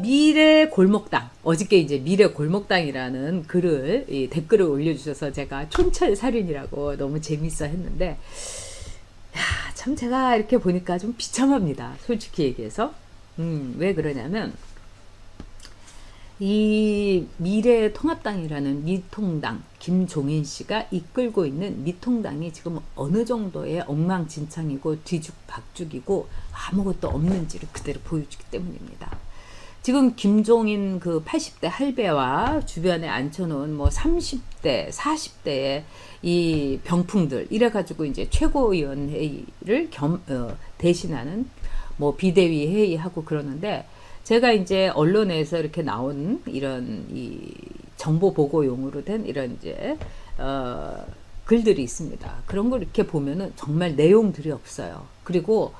미래 골목당 어저께 이제 미래 골목당이라는 글을 이 댓글을 올려주셔서 제가 촌철살인이라고 너무 재밌어 했는데 야, 참 제가 이렇게 보니까 좀 비참합니다. 솔직히 얘기해서. 음, 왜 그러냐면 이 미래통합당이라는 미통당 김종인 씨가 이끌고 있는 미통당이 지금 어느 정도의 엉망진창이고 뒤죽박죽이고 아무것도 없는지를 그대로 보여주기 때문입니다. 지금 김종인 그 80대 할배와 주변에 앉혀놓은 뭐 30대, 40대의 이 병풍들 이래가지고 이제 최고위원회의를 겸, 어, 대신하는 뭐 비대위 회의하고 그러는데 제가 이제 언론에서 이렇게 나온 이런 이 정보 보고용으로 된 이런 이제 어 글들이 있습니다. 그런 걸 이렇게 보면은 정말 내용들이 없어요. 그리고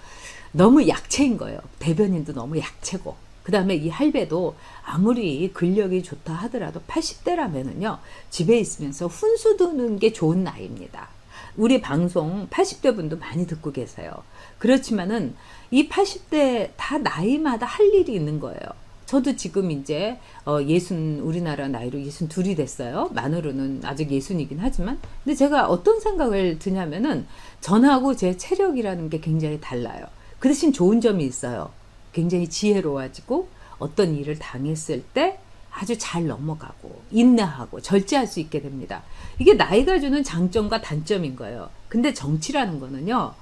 너무 약체인 거예요. 대변인도 너무 약체고. 그 다음에 이 할배도 아무리 근력이 좋다 하더라도 80대라면은요, 집에 있으면서 훈수 두는 게 좋은 나이입니다. 우리 방송 80대 분도 많이 듣고 계세요. 그렇지만은 이 80대 다 나이마다 할 일이 있는 거예요. 저도 지금 이제 어 예순 우리나라 나이로 예순 둘이 됐어요. 만으로는 아직 예순이긴 하지만 근데 제가 어떤 생각을 드냐면은 전하고 제 체력이라는 게 굉장히 달라요. 그 대신 좋은 점이 있어요. 굉장히 지혜로워지고 어떤 일을 당했을 때 아주 잘 넘어가고 인내하고 절제할 수 있게 됩니다. 이게 나이가 주는 장점과 단점인 거예요. 근데 정치라는 거는요.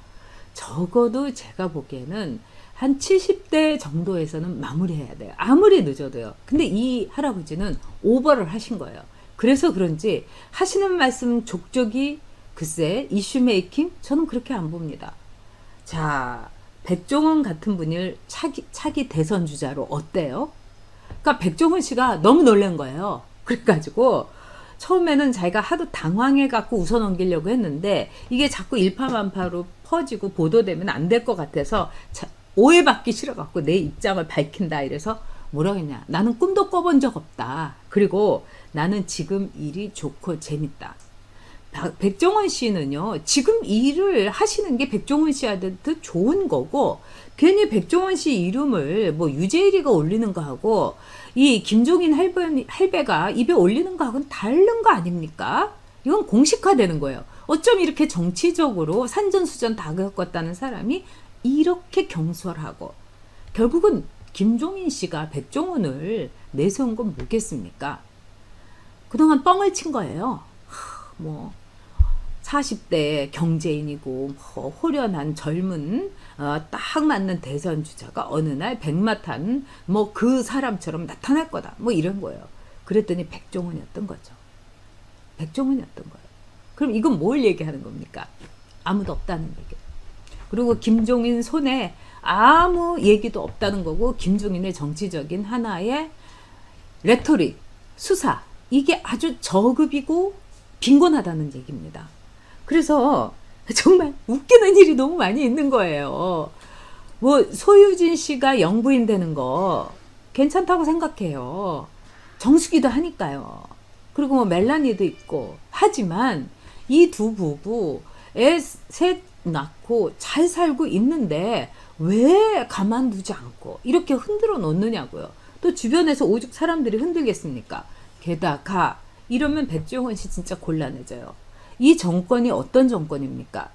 적어도 제가 보기에는 한 70대 정도에서는 마무리해야 돼요. 아무리 늦어도요. 근데 이 할아버지는 오버를 하신 거예요. 그래서 그런지 하시는 말씀 족족이 글쎄 이슈 메이킹 저는 그렇게 안 봅니다. 자, 백종원 같은 분을 차기, 차기 대선 주자로 어때요? 그러니까 백종원 씨가 너무 놀란 거예요. 그래가지고 처음에는 자기가 하도 당황해 갖고 웃어 넘기려고 했는데 이게 자꾸 일파만파로 퍼지고 보도되면 안 될 것 같아서 자, 오해받기 싫어 갖고 내 입장을 밝힌다 이래서 뭐라고 했냐. 나는 꿈도 꿔본 적 없다. 그리고 나는 지금 일이 좋고 재밌다. 박- 백종원 씨는요, 지금 일을 하시는 게 백종원 씨한테 좋은 거고, 괜히 백종원 씨 이름을 뭐 유재일이가 올리는 거하고, 이 김종인 할배, 할배가 입에 올리는 거하고는 다른 거 아닙니까? 이건 공식화되는 거예요. 어쩜 이렇게 정치적으로 산전수전 다 겪었다는 사람이 이렇게 경솔하고, 결국은 김종인 씨가 백종원을 내세운 건 뭐겠습니까? 그동안 뻥을 친 거예요. 하, 뭐 40대 경제인이고 뭐 호련한 젊은 어, 딱 맞는 대선 주자가 어느 날 백마탄 뭐 그 사람처럼 나타날 거다 뭐 이런 거예요. 그랬더니 백종원이었던 거죠. 백종원이었던 거예요. 그럼 이건 뭘 얘기하는 겁니까? 아무도 없다는 얘기. 그리고 김종인 손에 아무 얘기도 없다는 거고 김종인의 정치적인 하나의 레토릭, 수사 이게 아주 저급이고 빈곤하다는 얘기입니다. 그래서 정말 웃기는 일이 너무 많이 있는 거예요. 뭐 소유진 씨가 영부인 되는 거 괜찮다고 생각해요. 정수기도 하니까요. 그리고 뭐 멜라니도 있고 하지만 이 두 부부 애 셋 낳고 잘 살고 있는데 왜 가만두지 않고 이렇게 흔들어 놓느냐고요. 또 주변에서 오죽 사람들이 흔들겠습니까? 게다가 이러면 백종원 씨 진짜 곤란해져요. 이 정권이 어떤 정권입니까?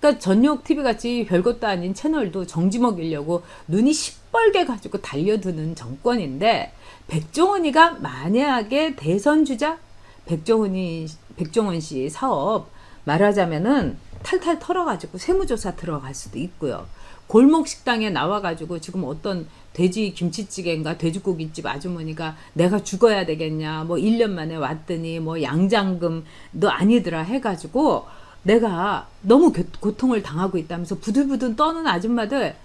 그러니까 전용 TV 같이 별것도 아닌 채널도 정지 먹이려고 눈이 시뻘게 가지고 달려드는 정권인데 백종원이가 만약에 대선 주자 백종원이 백종원 씨 사업 말하자면은 탈탈 털어가지고 세무조사 들어갈 수도 있고요. 골목 식당에 나와가지고 지금 어떤 돼지 김치찌개인가 돼지고기집 아주머니가 내가 죽어야 되겠냐 뭐 1년 만에 왔더니 뭐 양장금도 아니더라 해가지고 내가 너무 고- 고통을 당하고 있다면서 부들부들 떠는 아줌마들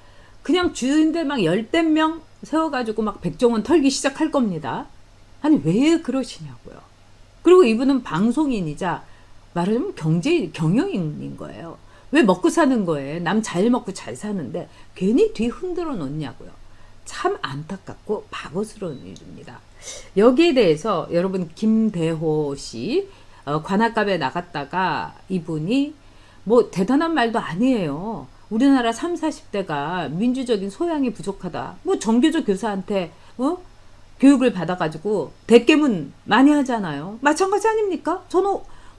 그냥 주인들 막 열댓 명 세워가지고 막 백종원 털기 시작할 겁니다. 아니 왜 그러시냐고요. 그리고 이분은 방송인이자 말하자면 경제 경영인인 거예요. 왜 먹고 사는 거예요? 남잘 먹고 잘 사는데 괜히 뒤 흔들어 놓냐고요. 참 안타깝고 바보스러운 일입니다. 여기에 대해서 여러분 김대호 씨 어, 관악갑에 나갔다가 이분이 뭐 대단한 말도 아니에요. 우리나라 3, 40대가 민주적인 소양이 부족하다. 뭐 정교조 교사한테 어? 교육을 받아가지고 대깨문 많이 하잖아요. 마찬가지 아닙니까? 저는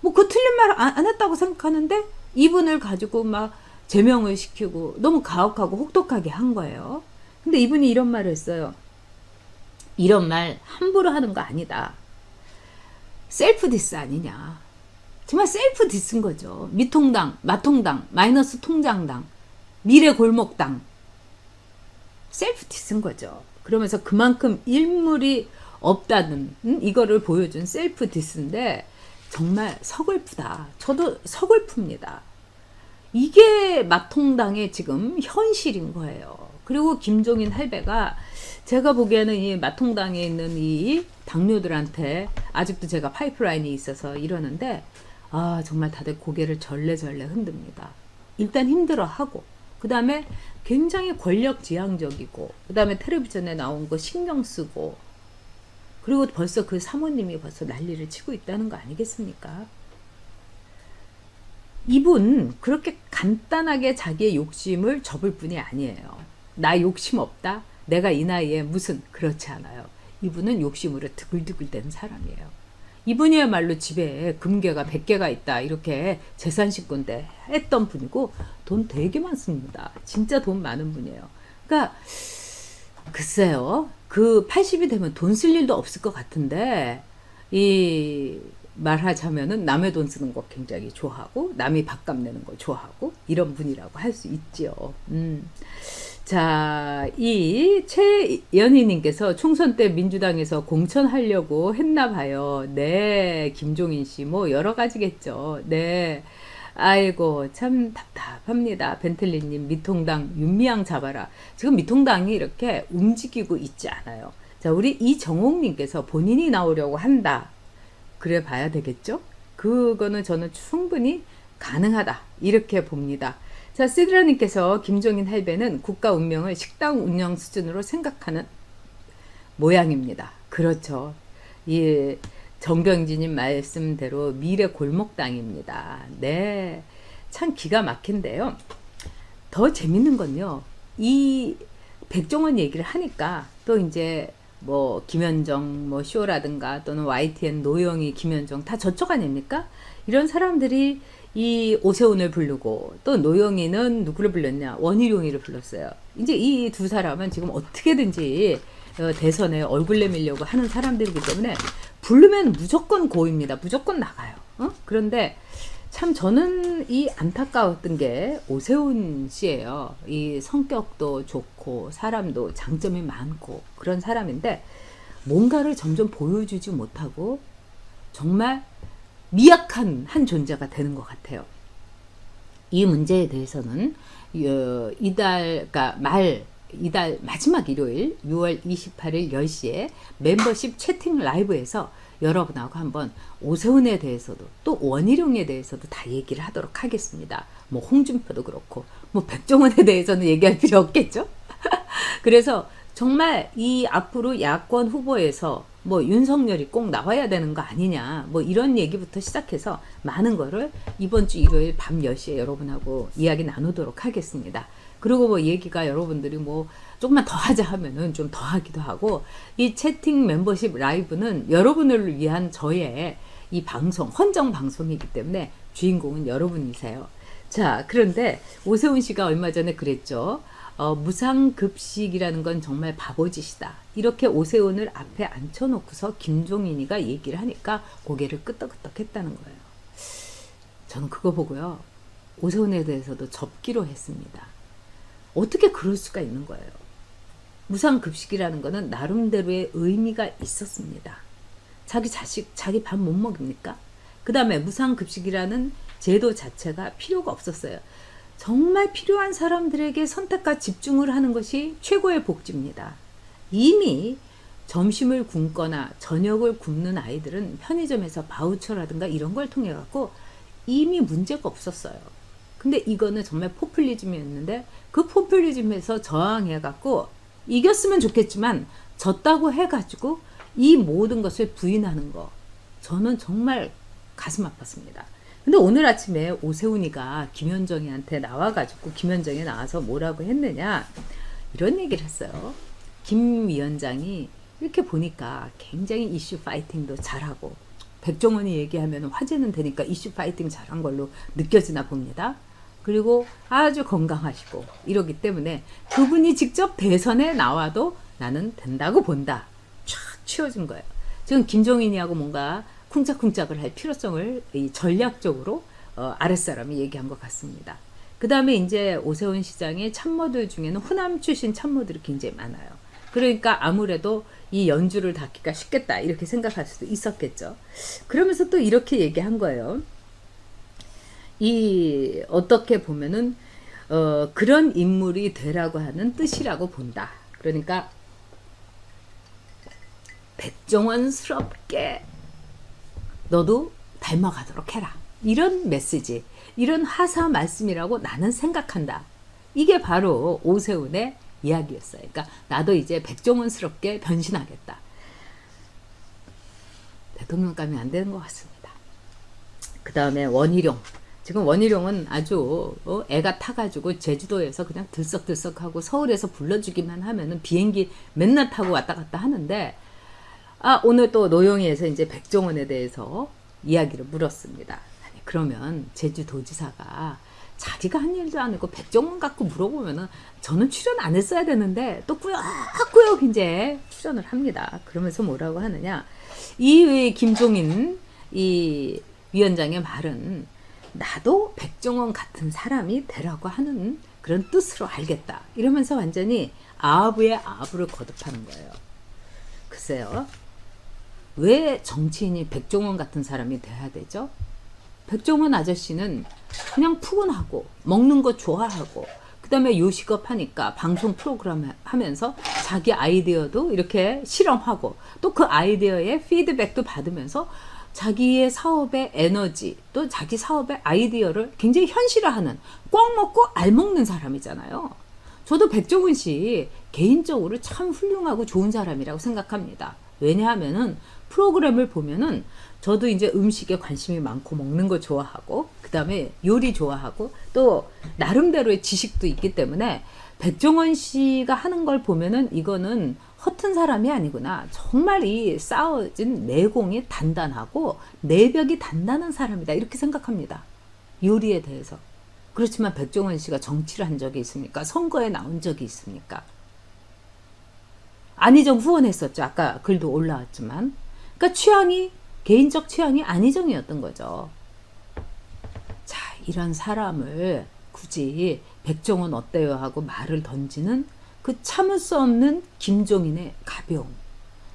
뭐 그 틀린 말 안 했다고 생각하는데 이분을 가지고 막 제명을 시키고 너무 가혹하고 혹독하게 한 거예요. 근데 이분이 이런 말을 했어요. 이런 말 함부로 하는 거 아니다. 셀프 디스 아니냐. 정말 셀프 디스인 거죠. 미통당, 마통당, 마이너스 통장당, 미래 골목당. 셀프 디스인 거죠. 그러면서 그만큼 일물이 없다는 음? 이거를 보여준 셀프 디스인데 정말 서글프다. 저도 서글픕니다. 이게 마통당의 지금 현실인 거예요. 그리고 김종인 할배가 제가 보기에는 이 마통당에 있는 이 당뇨들한테 아직도 제가 파이프라인이 있어서 이러는데 아 정말 다들 고개를 절레절레 흔듭니다. 일단 힘들어하고 그 다음에 굉장히 권력지향적이고 그 다음에 텔레비전에 나온 거 신경 쓰고 그리고 벌써 그 사모님이 벌써 난리를 치고 있다는 거 아니겠습니까? 이분 그렇게 간단하게 자기의 욕심을 접을 뿐이 아니에요. 나 욕심 없다. 내가 이 나이에 무슨 그렇지 않아요. 이분은 욕심으로 드글드글대는 사람이에요. 이분이야말로 집에 금괴가 100개가 있다. 이렇게 재산식군데 했던 분이고 돈 되게 많습니다. 진짜 돈 많은 분이에요. 그러니까 글쎄요. 그 80이 되면 돈 쓸 일도 없을 것 같은데 이 말하자면은 남의 돈 쓰는 거 굉장히 좋아하고 남이 밥값 내는 거 좋아하고 이런 분이라고 할 수 있지요. 음. 자, 이 최연희님께서 총선 때 민주당에서 공천하려고 했나 봐요. 네, 김종인 씨, 뭐 여러 가지겠죠. 네. 아이고, 참 답답합니다. 벤틀리님, 미통당, 윤미향 잡아라. 지금 미통당이 이렇게 움직이고 있지 않아요. 자, 우리 이정옥님께서 본인이 나오려고 한다. 그래 봐야 되겠죠? 그거는 저는 충분히 가능하다. 이렇게 봅니다. 자, 시드라님께서 김종인 할배는 국가 운명을 식당 운영 수준으로 생각하는 모양입니다. 그렇죠. 이 정경진님 말씀대로 미래 골목당입니다. 네. 참 기가 막힌데요. 더 재밌는 건요. 이 백종원 얘기를 하니까 또 이제 뭐 김현정 뭐 쇼라든가 또는 YTN 노영희 김현정 다 저쪽 아닙니까? 이런 사람들이 이 오세훈을 부르고 또 노영이는 누구를 불렀냐 원희룡이를 불렀어요. 이제 이 두 사람은 지금 어떻게든지 어, 대선에 얼굴 내밀려고 하는 사람들이기 때문에 부르면 무조건 고입니다. 무조건 나가요. 어? 그런데 참 저는 이 안타까웠던 게 오세훈 씨예요. 이 성격도 좋고 사람도 장점이 많고 그런 사람인데 뭔가를 점점 보여주지 못하고 정말 미약한 한 존재가 되는 것 같아요. 이 문제에 대해서는 어, 이달 그러니까 말 이달 마지막 일요일 6월 28일 10시에 멤버십 채팅 라이브에서 여러분하고 한번 오세훈에 대해서도 또 원희룡에 대해서도 다 얘기를 하도록 하겠습니다. 뭐 홍준표도 그렇고 뭐 백종원에 대해서는 얘기할 필요 없겠죠? 그래서 정말 이 앞으로 야권 후보에서 뭐 윤석열이 꼭 나와야 되는 거 아니냐 뭐 이런 얘기부터 시작해서 많은 거를 이번 주 일요일 밤 10시에 여러분하고 이야기 나누도록 하겠습니다. 그리고 뭐 얘기가 여러분들이 뭐 조금만 더 하자 하면은 좀 더 하기도 하고 이 채팅 멤버십 라이브는 여러분을 위한 저의 이 방송 헌정 방송이기 때문에 주인공은 여러분이세요. 자 그런데 오세훈 씨가 얼마 전에 그랬죠. 어, 무상급식이라는 건 정말 바보짓이다. 이렇게 오세훈을 앞에 앉혀놓고서 김종인이가 얘기를 하니까 고개를 끄덕끄덕 했다는 거예요. 저는 그거 보고요. 오세훈에 대해서도 접기로 했습니다. 어떻게 그럴 수가 있는 거예요. 무상급식이라는 거는 나름대로의 의미가 있었습니다. 자기 자식, 자기 밥 못 먹입니까? 그 다음에 무상급식이라는 제도 자체가 필요가 없었어요. 정말 필요한 사람들에게 선택과 집중을 하는 것이 최고의 복지입니다. 이미 점심을 굶거나 저녁을 굶는 아이들은 편의점에서 바우처라든가 이런 걸 통해 갖고 이미 문제가 없었어요. 근데 이거는 정말 포퓰리즘이었는데 그 포퓰리즘에서 저항해 갖고 이겼으면 좋겠지만 졌다고 해 가지고 이 모든 것을 부인하는 거 저는 정말 가슴 아팠습니다. 근데 오늘 아침에 오세훈이가 김현정이한테 나와가지고 김현정이 나와서 뭐라고 했느냐 이런 얘기를 했어요. 김 위원장이 이렇게 보니까 굉장히 이슈 파이팅도 잘하고 백종원이 얘기하면 화제는 되니까 이슈 파이팅 잘한 걸로 느껴지나 봅니다. 그리고 아주 건강하시고 이러기 때문에 그분이 직접 대선에 나와도 나는 된다고 본다. 쫙 치워진 거예요. 지금 김종인이하고 뭔가 쿵짝쿵짝을 할 필요성을 이 전략적으로 어, 아랫사람이 얘기한 것 같습니다. 그 다음에 이제 오세훈 시장의 참모들 중에는 호남 출신 참모들이 굉장히 많아요. 그러니까 아무래도 이 연주를 닫기가 쉽겠다 이렇게 생각할 수도 있었겠죠. 그러면서 또 이렇게 얘기한 거예요. 이 어떻게 보면은 어, 그런 인물이 되라고 하는 뜻이라고 본다. 그러니까 백종원스럽게 너도 닮아가도록 해라. 이런 메시지, 이런 하사 말씀이라고 나는 생각한다. 이게 바로 오세훈의 이야기였어요. 그러니까 나도 이제 백종원스럽게 변신하겠다. 대통령감이 안 되는 것 같습니다. 그 다음에 원희룡. 지금 원희룡은 아주 어, 애가 타가지고 제주도에서 그냥 들썩들썩하고 서울에서 불러주기만 하면은 비행기 맨날 타고 왔다 갔다 하는데 아 오늘 또 노영희에서 이제 백종원에 대해서 이야기를 물었습니다. 아니, 그러면 제주도지사가 자기가 한 일도 아니고 백종원 갖고 물어보면은 저는 출연 안 했어야 되는데 또 꾸역꾸역 이제 출연을 합니다. 그러면서 뭐라고 하느냐 이 김종인 이 위원장의 말은 나도 백종원 같은 사람이 되라고 하는 그런 뜻으로 알겠다. 이러면서 완전히 아부의 아부를 거듭하는 거예요. 글쎄요. 왜 정치인이 백종원 같은 사람이 돼야 되죠? 백종원 아저씨는 그냥 푸근하고 먹는 거 좋아하고 그다음에 요식업 하니까 방송 프로그램 하면서 자기 아이디어도 이렇게 실험하고 또 그 아이디어의 피드백도 받으면서 자기의 사업의 에너지 또 자기 사업의 아이디어를 굉장히 현실화하는 꽉 먹고 알 먹는 사람이잖아요. 저도 백종원 씨 개인적으로 참 훌륭하고 좋은 사람이라고 생각합니다. 왜냐하면은 프로그램을 보면은 저도 이제 음식에 관심이 많고 먹는 거 좋아하고 그다음에 요리 좋아하고 또 나름대로의 지식도 있기 때문에 백종원 씨가 하는 걸 보면은 이거는 허튼 사람이 아니구나. 정말 이 쌓아진 내공이 단단하고 내벽이 단단한 사람이다. 이렇게 생각합니다. 요리에 대해서. 그렇지만 백종원 씨가 정치를 한 적이 있습니까? 선거에 나온 적이 있습니까? 안희정 후원했었죠. 아까 글도 올라왔지만. 그러니까 취향이 개인적 취향이 안희정이었던 거죠. 자, 이런 사람을 굳이 백종원 어때요 하고 말을 던지는 그 참을 수 없는 김종인의 가벼움.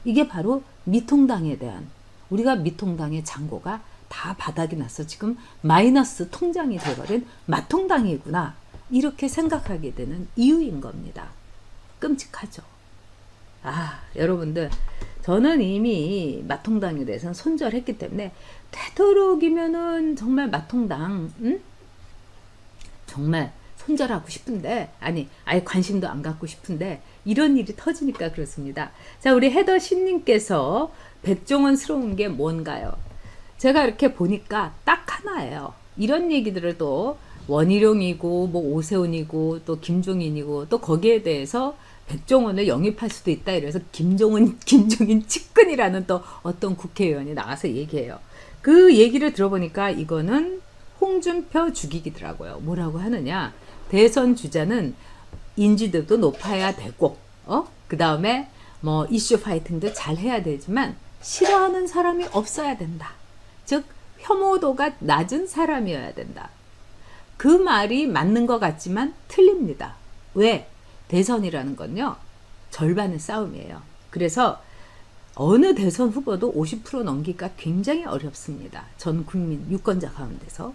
이게 바로 미통당에 대한 우리가 미통당의 잔고가 다 바닥이 나서 지금 마이너스 통장이 돼버린 마통당이구나. 이렇게 생각하게 되는 이유인 겁니다. 끔찍하죠. 아, 여러분들, 저는 이미 마통당에 대해서는 손절했기 때문에 되도록이면은 정말 마통당, 응? 정말 손절하고 싶은데, 아니, 아예 관심도 안 갖고 싶은데, 이런 일이 터지니까 그렇습니다. 자, 우리 헤더 신님께서 백종원스러운 게 뭔가요? 제가 이렇게 보니까 딱 하나예요. 이런 얘기들을 또 원희룡이고, 뭐 오세훈이고, 또 김종인이고, 또 거기에 대해서 백종원을 영입할 수도 있다 이래서 김종은 김종인 측근이라는 또 어떤 국회의원이 나와서 얘기해요. 그 얘기를 들어보니까 이거는 홍준표 죽이기더라고요. 뭐라고 하느냐? 대선 주자는 인지도도 높아야 되고, 어? 그 다음에 뭐 이슈 파이팅도 잘 해야 되지만 싫어하는 사람이 없어야 된다. 즉 혐오도가 낮은 사람이어야 된다. 그 말이 맞는 것 같지만 틀립니다. 왜? 대선이라는 건요, 절반의 싸움이에요. 그래서 어느 대선 후보도 50% 넘기가 굉장히 어렵습니다. 전 국민 유권자 가운데서.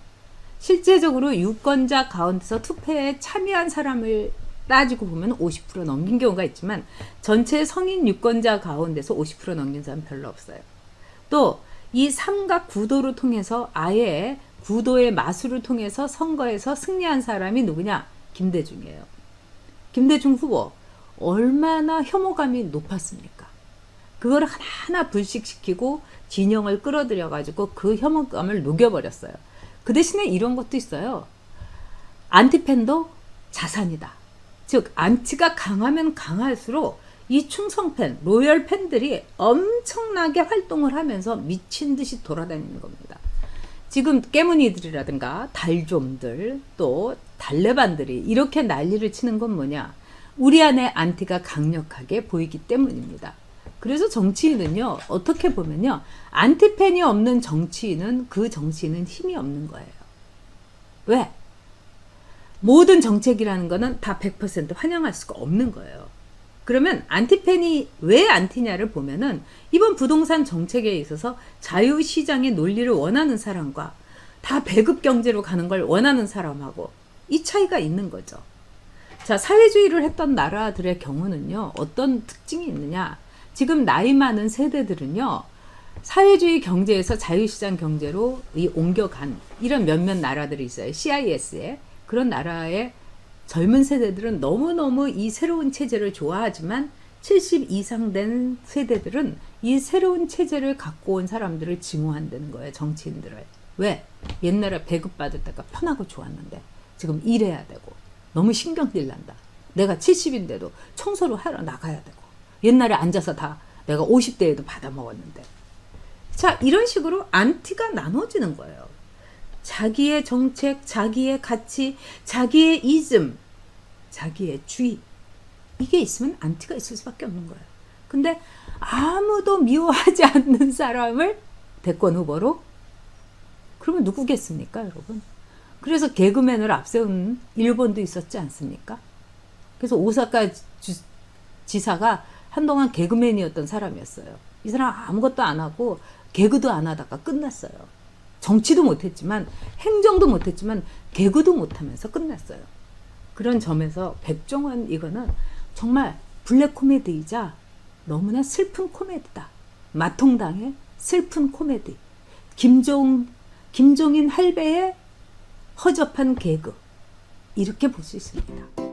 실제적으로 유권자 가운데서 투표에 참여한 사람을 따지고 보면 50% 넘긴 경우가 있지만 전체 성인 유권자 가운데서 50% 넘긴 사람 별로 없어요. 또 이 삼각 구도를 통해서 아예 구도의 마술을 통해서 선거에서 승리한 사람이 누구냐? 김대중이에요. 김대중 후보 얼마나 혐오감이 높았습니까? 그걸 하나하나 불식시키고 진영을 끌어들여 가지고 그 혐오감을 녹여버렸어요. 그 대신에 이런 것도 있어요. 안티팬도 자산이다. 즉 안티가 강하면 강할수록 이 충성팬, 로열 팬들이 엄청나게 활동을 하면서 미친 듯이 돌아다니는 겁니다. 지금 깨문이들이라든가 달좀들 또 달레반들이 이렇게 난리를 치는 건 뭐냐? 우리 안에 안티가 강력하게 보이기 때문입니다. 그래서 정치인은요, 어떻게 보면요, 안티팬이 없는 정치인은 그 정치인은 힘이 없는 거예요. 왜? 모든 정책이라는 거는 다 100% 환영할 수가 없는 거예요. 그러면 안티팬이 왜 안티냐를 보면은 이번 부동산 정책에 있어서 자유시장의 논리를 원하는 사람과 다 배급 경제로 가는 걸 원하는 사람하고 이 차이가 있는 거죠. 자, 사회주의를 했던 나라들의 경우는요, 어떤 특징이 있느냐. 지금 나이 많은 세대들은요, 사회주의 경제에서 자유시장 경제로 이 옮겨간 이런 몇몇 나라들이 있어요. CIS에. 그런 나라의 젊은 세대들은 너무너무 이 새로운 체제를 좋아하지만 70 이상 된 세대들은 이 새로운 체제를 갖고 온 사람들을 증오한다는 거예요. 정치인들을. 왜? 옛날에 배급받을 때가 편하고 좋았는데 지금 일해야 되고 너무 신경질 난다. 내가 70인데도 청소를 하러 나가야 되고 옛날에 앉아서 다 내가 50대에도 받아 먹었는데 자 이런 식으로 안티가 나눠지는 거예요. 자기의 정책, 자기의 가치, 자기의 이즘, 자기의 주의 이게 있으면 안티가 있을 수밖에 없는 거예요. 근데 아무도 미워하지 않는 사람을 대권 후보로 그러면 누구겠습니까, 여러분? 그래서 개그맨을 앞세운 일본도 있었지 않습니까? 그래서 오사카 주, 지사가 한동안 개그맨이었던 사람이었어요. 이 사람 아무것도 안 하고 개그도 안 하다가 끝났어요. 정치도 못했지만 행정도 못했지만 개그도 못하면서 끝났어요. 그런 점에서 백종원 이거는 정말 블랙 코미디이자 너무나 슬픈 코미디다. 마통당의 슬픈 코미디. 김종 김종인 할배의 허접한 개그 이렇게 볼 수 있습니다.